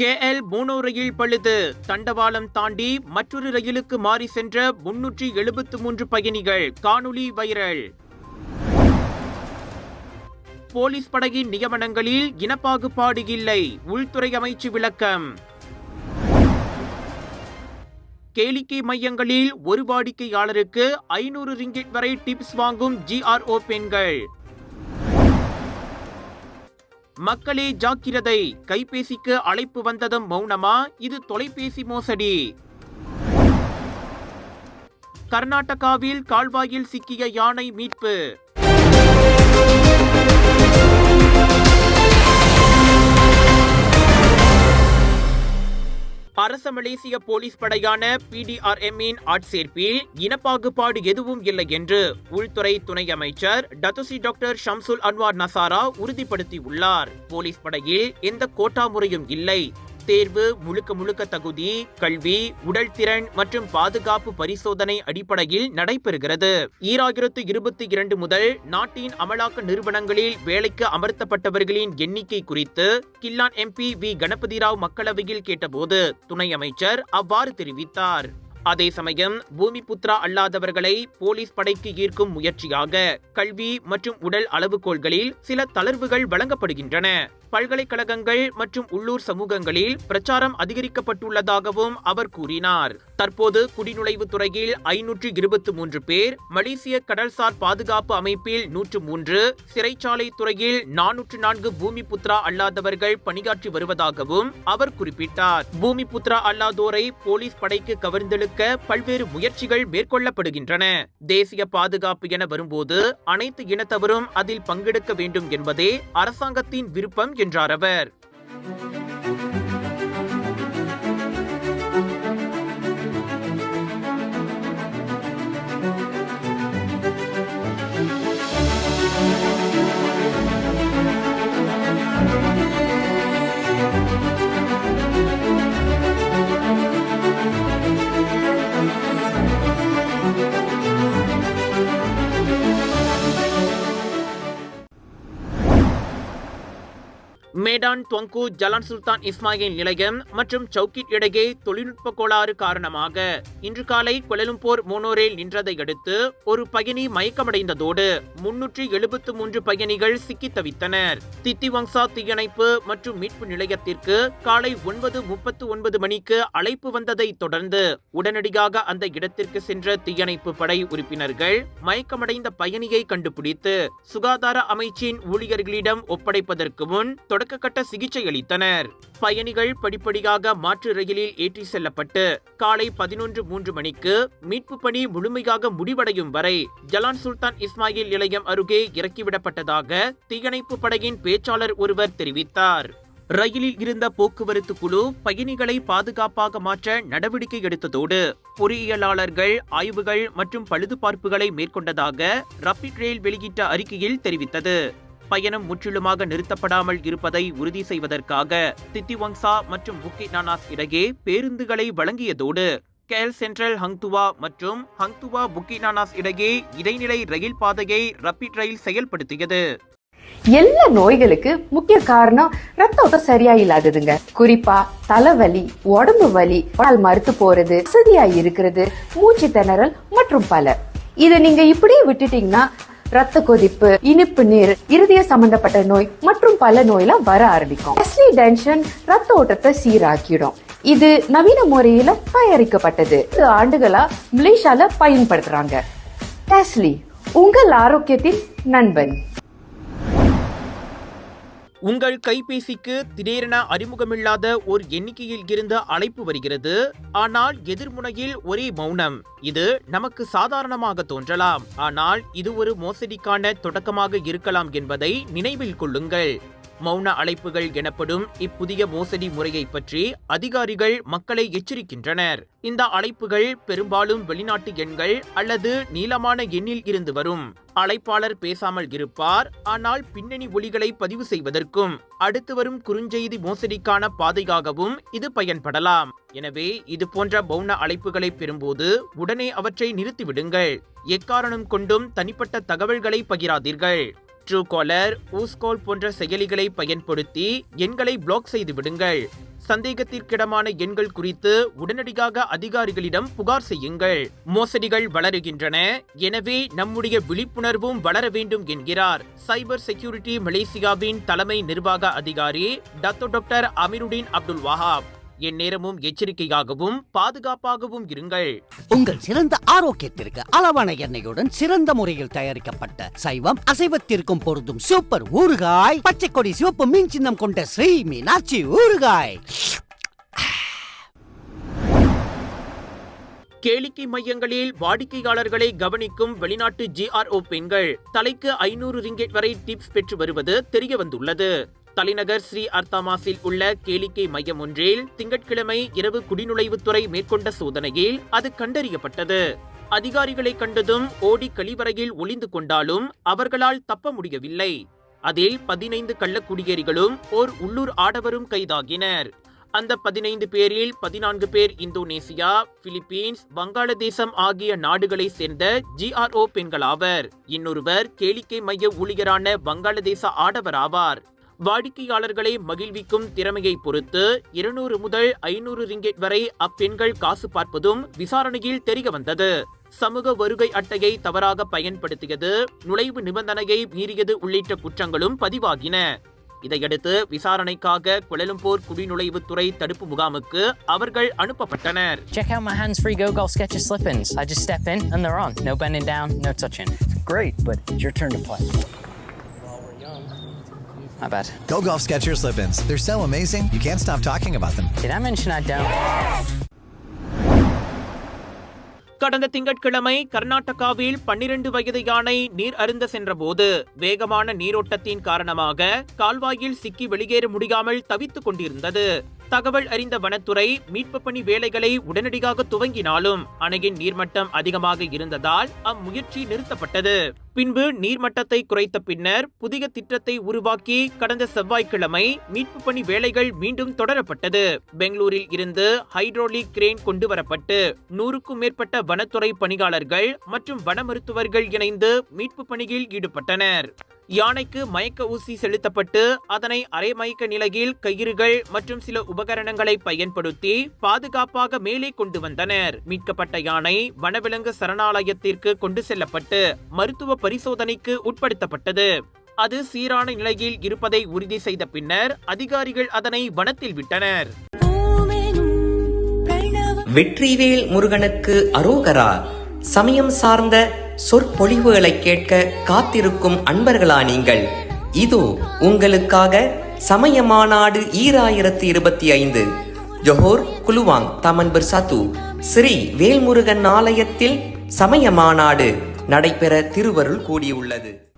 KL mono ரயில் பழுது. தண்டவாளம் தாண்டி மற்றொரு ரயிலுக்கு மாறி சென்ற முன்னூற்றி எழுபத்து மூன்று பயணிகள் காணொளி வைரல். போலீஸ் படையின் நியமனங்களில் இனப்பாகுபாடு இல்லை. உள்துறை அமைச்சு விளக்கம். கேளிக்கை மையங்களில் ஒரு வாடிக்கையாளருக்கு ஐநூறு ரிங்கிட் வரை டிப்ஸ் வாங்கும் ஜிஆர்ஓ பெண்கள். மக்களே ஜாக்கிரதை. கைபேசிக்கு அழைப்பு வந்ததும் மௌனமா? இது தொலைபேசி மோசடி. கர்நாடகாவில் கால்வாயில் சிக்கிய யானை மீட்பு. அரச மலேசிய போலீஸ் படையான பிடிஆர்எம்மின் ஆட்சேர்ப்பில் இனப்பாகுபாடு எதுவும் இல்லை என்று உள்துறை துணை அமைச்சர் டத்துசி டாக்டர் ஷம்சுல் அன்வார் நசாரா உறுதிப்படுத்தியுள்ளார். போலீஸ் படையில் எந்த கோட்டா முறையும் இல்லை. தேர்வு முழுக்க முழுக்க தகுதி கல்வி உடல் திறன் மற்றும் பாதுகாப்பு பரிசோதனை அடிப்படையில் நடைபெறுகிறது. ஈராயிரத்து இருபத்தி இரண்டு முதல் நாட்டின் அமலாக்க நிறுவனங்களில் வேலைக்கு அமர்த்தப்பட்டவர்களின் எண்ணிக்கை குறித்து Klang MP V. Ganapathi Rao மக்களவையில் கேட்டபோது துணை அமைச்சர் அவ்வாறு தெரிவித்தார். அதே சமயம் பூமிபுத்ரா அல்லாதவர்களை போலீஸ் படைக்கு ஈர்க்கும் முயற்சியாக கல்வி மற்றும் உடல் அளவுகோள்களில் சில தளர்வுகள் வழங்கப்படுகின்றன. பல்கலைக்கழகங்கள் மற்றும் உள்ளூர் சமூகங்களில் பிரச்சாரம் அதிகரிக்கப்பட்டுள்ளதாகவும் அவர் கூறினார். தற்போது குடிநுழைவு துறையில் ஐநூற்று இருபத்தி மூன்று பேர் மலேசிய கடல்சார் பாதுகாப்பு அமைப்பில் நூற்று மூன்று சிறைச்சாலை துறையில் நானூற்று நான்கு பூமி புத்ரா அல்லாதவர்கள் பணியாற்றி வருவதாகவும் அவர் குறிப்பிட்டார். பூமி புத்ரா அல்லாதோரை போலீஸ் படைக்கு கவர்ந்தெழுக்க பல்வேறு முயற்சிகள் மேற்கொள்ளப்படுகின்றன. தேசிய பாதுகாப்பு என வரும்போது அனைத்து இனத்தவரும் அதில் பங்கெடுக்க வேண்டும் என்பதே அரசாங்கத்தின் விருப்பம் என்றார் அவர். மேடான் தொங்கு ஜலான் சுல்தான் இஸ்மாயில் நிலையம் மற்றும் சவுக்கிட் இடையே தொழில்நுட்ப கோளாறு காரணமாக இன்று காலை கொலலும்போர் மோனோரேல் நின்றதை அடுத்து ஒரு பயணி மயக்கமடைந்ததோடு முன்னூற்றி எழுபத்து மூன்று பயணிகள் சிக்கித் தவித்தனர். தித்திவங்சா தீயணைப்பு மற்றும் மீட்பு நிலையத்திற்கு காலை ஒன்பது முப்பத்து ஒன்பது மணிக்கு அழைப்பு வந்ததை தொடர்ந்து உடனடியாக அந்த இடத்திற்கு சென்ற தீயணைப்பு படை உறுப்பினர்கள் மயக்கமடைந்த பயணியை கண்டுபிடித்து சுகாதார அமைச்சின் ஊழியர்களிடம் ஒப்படைப்பதற்கு முன் தொடக்க தொடக்கக்கட்ட சிகிச்சை அளித்தனர். பயணிகள் படிப்படியாக மாற்று ரயிலில் ஏற்றி செல்லப்பட்டு காலை பதினொன்று மூன்று மணிக்கு மீட்பு பணி முழுமையாக முடிவடையும் வரை ஜலான் சுல்தான் இஸ்மாயில் நிலையம் அருகே இறக்கிவிடப்பட்டதாக தீயணைப்பு படையின் பேச்சாளர் ஒருவர் தெரிவித்தார். ரயிலில் இருந்த போக்குவரத்து குழு பயணிகளை பாதுகாப்பாக மாற்ற நடவடிக்கை எடுத்ததோடு பொறியியலாளர்கள் ஆய்வுகள் மற்றும் பழுதுபார்ப்புகளை மேற்கொண்டதாக ரப்பிட் ரயில் வெளியிட்ட அறிக்கையில் தெரிவித்தது. பயணம் முற்றிலுமாக நிறுத்தப்படாமல் இருப்பதை உறுதி செய்வதற்காக தித்திவங்சா மற்றும் புக்கி நானாஸ் இடையே பேருந்துகளை வழங்கியதோடு கேல் சென்ட்ரல் ஹங்துவா மற்றும் ஹங்துவா புக்கினானாஸ் இடையே இடைநிலை ரயில் பாதையை ரப்பிட் ரயில் செயல்படுத்தியது. எல்லா நோய்களுக்கு முக்கிய காரணம் ரத்த ஓட்டம் சரியா இல்லாததுங்க. குறிப்பா தலைவலி உடம்பு வலி பால் மறுத்து போறது வசதியா இருக்கிறது மூச்சு திணறல் மற்றும் பல. இதை நீங்க இப்படியே விட்டுட்டீங்கன்னா ரத்த கொதிப்பு இனிப்பு நீர் இருதய சம்பந்தப்பட்ட நோய் மற்றும் பல நோயெல்லாம் வர ஆரம்பிக்கும். எஸ்லி டென்ஷன் ரத்த ஓட்டத்தை சீராக்கிடும். இது நவீன முறையில தயாரிக்கப்பட்டது. இது ஆண்டுகளா மலேசியால பயன்படுத்துறாங்க. டெஸ்லி உங்கள் ஆரோக்கியத்தின் நண்பன். உங்கள் கைபேசிக்கு திடீரென அறிமுகமில்லாத ஒரு எண்ணிக்கையில் இருந்து அழைப்பு வருகிறது. ஆனால் எதிர்முனையில் ஒரே மௌனம். இது நமக்கு சாதாரணமாக தோன்றலாம். ஆனால் இது ஒரு மோசடிக்கான தொடக்கமாக இருக்கலாம் என்பதை நினைவில் கொள்ளுங்கள். மௌன அழைப்புகள் எனப்படும் இப்புதிய மோசடி முறையை பற்றி அதிகாரிகள் மக்களை எச்சரிக்கின்றனர். இந்த அழைப்புகள் பெரும்பாலும் வெளிநாட்டு எண்கள் அல்லது நீளமான எண்ணில் இருந்து வரும். அழைப்பாளர் பேசாமல் இருப்பார் ஆனால் பின்னணி ஒலிகளை பதிவு செய்வதற்கும் அடுத்து வரும் குறுஞ்செய்தி மோசடிக்கான பாதையாகவும் இது பயன்படலாம். எனவே இது போன்ற மௌன அழைப்புகளை பெறும்போது உடனே அவற்றை நிறுத்திவிடுங்கள். எக்காரணம் கொண்டும் தனிப்பட்ட தகவல்களை பகிராதீர்கள். ட்ரூ காலர் ஊஸ்கால் போன்ற செயலிகளை பயன்படுத்தி எண்களை பிளாக் செய்து விடுங்கள். சந்தேகத்திற்கிடமான எண்கள் குறித்து உடனடியாக அதிகாரிகளிடம் புகார் செய்யுங்கள். மோசடிகள் வளருகின்றன எனவே நம்முடைய விழிப்புணர்வும் வளர வேண்டும் என்கிறார். சைபர் செக்யூரிட்டி மலேசியாவின் தலைமை நிர்வாக அதிகாரி Dato doctor Amiruddin Abdul Wahab. எந்நேரமும் எச்சரிக்கையாகவும் பாதுகாப்பாகவும் இருங்கள். உங்கள் சிறந்த ஆரோக்கியத்திற்கு அளவான எண்ணெயுடன் சிறந்த முறையில் தயாரிக்கப்பட்ட சைவம் அசைவத்திற்கும் பொருந்தும் சூப்பர் ஊறுகாய் பச்சை கொடி சிவப்பு மீன் சின்னம் கொண்ட ஸ்ரீ மீனாட்சி ஊறுகாய். கேளிக்கை மையங்களில் வாடிக்கையாளர்களை கவனிக்கும் வெளிநாட்டு ஜிஆர்ஓ பெண்கள் தலைக்கு ஐநூறு ரிங்கெட் வரை டிப்ஸ் பெற்று வருவது தெரிய வந்துள்ளது தலைநகர் ஸ்ரீ அர்த்தாமாஸில் உள்ள கேளிக்கை மையம் ஒன்றில் திங்கட்கிழமை இரவு குடிநுழைவுத்துறை மேற்கொண்ட சோதனையில் அது கண்டறியப்பட்டது. அதிகாரிகளை கண்டதும் ஓடி கழிவறையில் ஒளிந்து கொண்டாலும் அவர்களால் தப்ப முடியவில்லை. அதில் பதினைந்து கள்ளக்குடியேறிகளும் ஓர் உள்ளூர் ஆடவரும் கைதாகினர். அந்த பதினைந்து பேரில் பதினான்கு பேர் இந்தோனேசியா பிலிப்பீன்ஸ் வங்காளதேசம் ஆகிய நாடுகளை சேர்ந்த ஜிஆர்ஓ பெண்களாவர். இன்னொருவர் கேளிக்கை மைய ஊழியரான வங்காளதேச ஆடவர் ஆவார். வாடிக்கையாளர்களை மகிழ்விக்கும் திறமையை பொறுத்து இருநூறு முதல் ஐநூறு ரிங்கெட் வரை அப்பெண்கள் காசு பார்ப்பதும் விசாரணையில் தெரிய வந்தது சமூக வருகை அட்டையை தவறாக பயன்படுத்தியது நுழைவு நிபந்தனையை மீறியது உள்ளிட்ட குற்றங்களும் பதிவாகின இதையடுத்து விசாரணைக்காக குலலம்பூர் குடிநுழைவுத்துறை தடுப்பு முகாமுக்கு அவர்கள் அனுப்பப்பட்டனர் Check out my hands-free Go Golf Sketches slip-ins. I just step in and they're on. No bending down, no touching. Great, but it's your turn to play. My bad. Go Golf Skechers slip-ins. They're so amazing, you can't stop talking about them. Did I mention I don't? கடந்த திங்கட்கிழமை கர்நாடகாவில் பன்னிரண்டு வயது யானை நீர் அருந்த சென்றபோது வேகமான நீரோட்டத்தின் காரணமாக கால்வாயில் சிக்கி வெளியேற முடியாமல் தவித்துக் கொண்டிருந்தது தகவல் அறிந்த வனத்துறை மீட்பு பணி வேலைகளை உடனடியாக துவங்கினாலும் அணையின் நீர்மட்டம் அதிகமாக இருந்ததால் அம்முயற்சி நிறுத்தப்பட்டது பின்பு நீர்மட்டத்தை குறைத்த பின்னர் புதிய திட்டத்தை உருவாக்கி கடந்த செவ்வாய்க்கிழமை மீட்பு பணி வேலைகள் மீண்டும் தொடரப்பட்டது. பெங்களூரில் இருந்து ஹைட்ரோலிக் கிரேன் கொண்டு வரப்பட்டு நூறுக்கும் மேற்பட்ட வனத்துறை பணியாளர்கள் மற்றும் வன மருத்துவர்கள் இணைந்து மீட்பு பணியில் ஈடுபட்டனர். யானைக்கு மயக்க ஊசி செலுத்தப்பட்டு அதனை அரைமயக்க நிலையில் கயிறுகள் மற்றும் சில உபகரணங்களை பயன்படுத்தி பாதுகாப்பாக மேலே கொண்டு வந்தனர். மீட்கப்பட்ட யானை வனவிலங்கு சரணாலயத்திற்கு கொண்டு செல்லப்பட்டு மருத்துவ பரிசோதனைக்கு உட்படுத்தப்பட்டது. அது சீரான நிலையில் இருப்பதை உறுதி செய்த பின்னர் அதிகாரிகள் அதனை வனத்தில் விட்டனர். வெற்றிவேல் முருகனுக்கு அரோகரா சமயம் சார்ந்த சொற்பொழிவுகளை கேட்க காத்திருக்கும் அன்பர்களா நீங்கள்? இதோ உங்களுக்காக சமய மாநாடு ஈராயிரத்தி இருபத்தி ஐந்து ஜொஹோர் குலுவாங் தமன்பர் சத்து ஸ்ரீ வேல்முருகன் ஆலயத்தில் சமய மாநாடு நடைபெற திருவருள் கூடியுள்ளது.